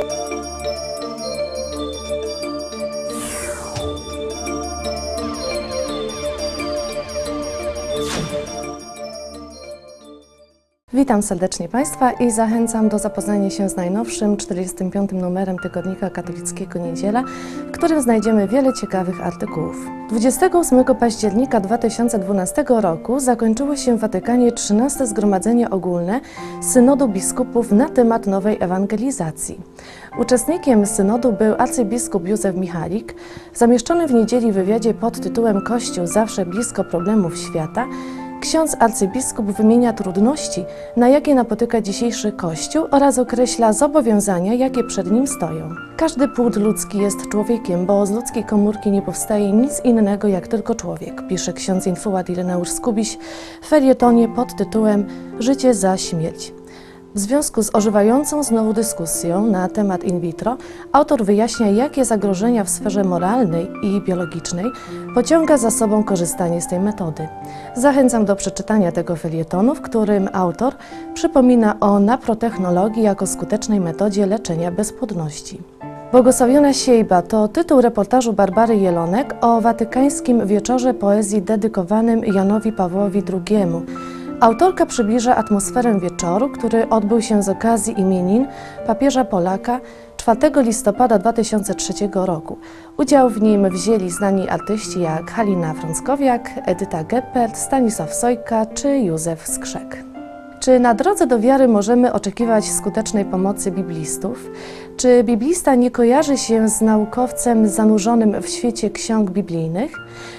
you Witam serdecznie Państwa i zachęcam do zapoznania się z najnowszym 45. numerem tygodnika katolickiego Niedziela, w którym znajdziemy wiele ciekawych artykułów. 28 października 2012 roku zakończyło się w Watykanie 13 Zgromadzenie Ogólne Synodu Biskupów na temat nowej ewangelizacji. Uczestnikiem synodu był arcybiskup Józef Michalik. Zamieszczony w niedzieli wywiadzie pod tytułem Kościół zawsze blisko problemów świata Ksiądz arcybiskup wymienia trudności, na jakie napotyka dzisiejszy Kościół oraz określa zobowiązania, jakie przed nim stoją. Każdy płód ludzki jest człowiekiem, bo z ludzkiej komórki nie powstaje nic innego jak tylko człowiek, pisze ksiądz Infułat Ireneusz Skubiś w felietonie pod tytułem Życie za śmierć. W związku z ożywającą znowu dyskusją na temat in vitro, autor wyjaśnia, jakie zagrożenia w sferze moralnej i biologicznej pociąga za sobą korzystanie z tej metody. Zachęcam do przeczytania tego felietonu, w którym autor przypomina o naprotechnologii jako skutecznej metodzie leczenia bezpłodności. Błogosławiona Siejba to tytuł reportażu Barbary Jelonek o watykańskim wieczorze poezji dedykowanym Janowi Pawłowi II. Autorka przybliża atmosferę wieczoru, który odbył się z okazji imienin papieża Polaka 4 listopada 2003 roku. Udział w nim wzięli znani artyści jak Halina Frąckowiak, Edyta Geppert, Stanisław Sojka czy Józef Skrzek. Czy na drodze do wiary możemy oczekiwać skutecznej pomocy biblistów? Czy biblista nie kojarzy się z naukowcem zanurzonym w świecie ksiąg biblijnych?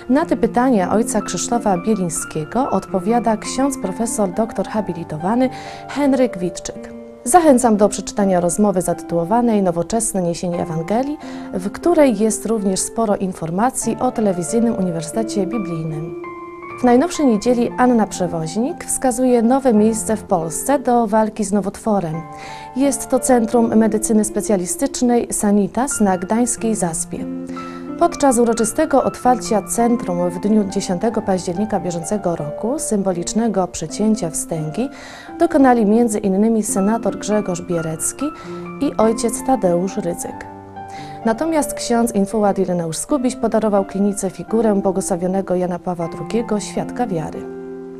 Na te pytania ojca Krzysztofa Bielińskiego odpowiada ksiądz profesor doktor habilitowany Henryk Witczyk. Zachęcam do przeczytania rozmowy zatytułowanej Nowoczesne niesienie Ewangelii, w której jest również sporo informacji o telewizyjnym Uniwersytecie Biblijnym. W najnowszej niedzieli Anna Przewoźnik wskazuje nowe miejsce w Polsce do walki z nowotworem. Jest to Centrum Medycyny Specjalistycznej Sanitas na Gdańskiej Zaspie. Podczas uroczystego otwarcia centrum w dniu 10 października bieżącego roku, symbolicznego przecięcia wstęgi, dokonali m.in. senator Grzegorz Bierecki i ojciec Tadeusz Rydzyk. Natomiast ksiądz Infułat Ireneusz Skubiś podarował klinice figurę błogosławionego Jana Pawła II, świadka wiary.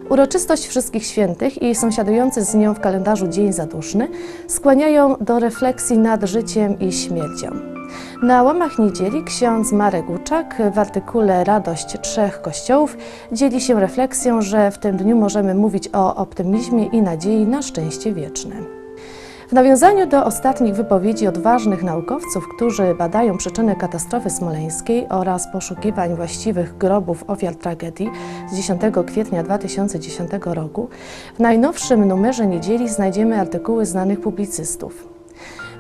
Uroczystość Wszystkich Świętych i sąsiadujący z nią w kalendarzu Dzień Zaduszny skłaniają do refleksji nad życiem i śmiercią. Na łamach niedzieli ksiądz Marek Łuczak w artykule Radość Trzech Kościołów dzieli się refleksją, że w tym dniu możemy mówić o optymizmie i nadziei na szczęście wieczne. W nawiązaniu do ostatnich wypowiedzi odważnych naukowców, którzy badają przyczyny katastrofy smoleńskiej oraz poszukiwań właściwych grobów ofiar tragedii z 10 kwietnia 2010 roku, w najnowszym numerze niedzieli znajdziemy artykuły znanych publicystów.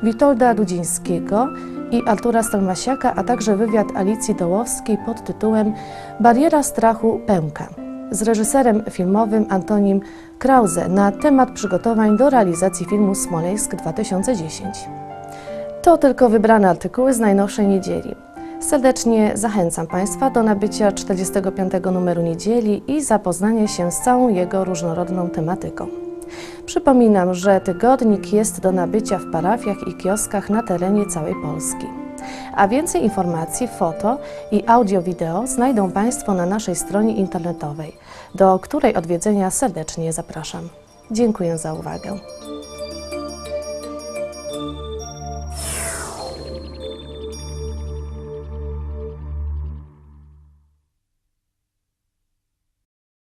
Witolda Dudzińskiego i Artura Stelmasiaka, a także wywiad Alicji Dołowskiej pod tytułem Bariera strachu pęka z reżyserem filmowym Antonim Krause na temat przygotowań do realizacji filmu Smoleńsk 2010. To tylko wybrane artykuły z najnowszej niedzieli. Serdecznie zachęcam Państwa do nabycia 45 numeru niedzieli i zapoznania się z całą jego różnorodną tematyką. Przypominam, że tygodnik jest do nabycia w parafiach i kioskach na terenie całej Polski. A więcej informacji, foto i audio-wideo znajdą Państwo na naszej stronie internetowej, do której odwiedzenia serdecznie zapraszam. Dziękuję za uwagę.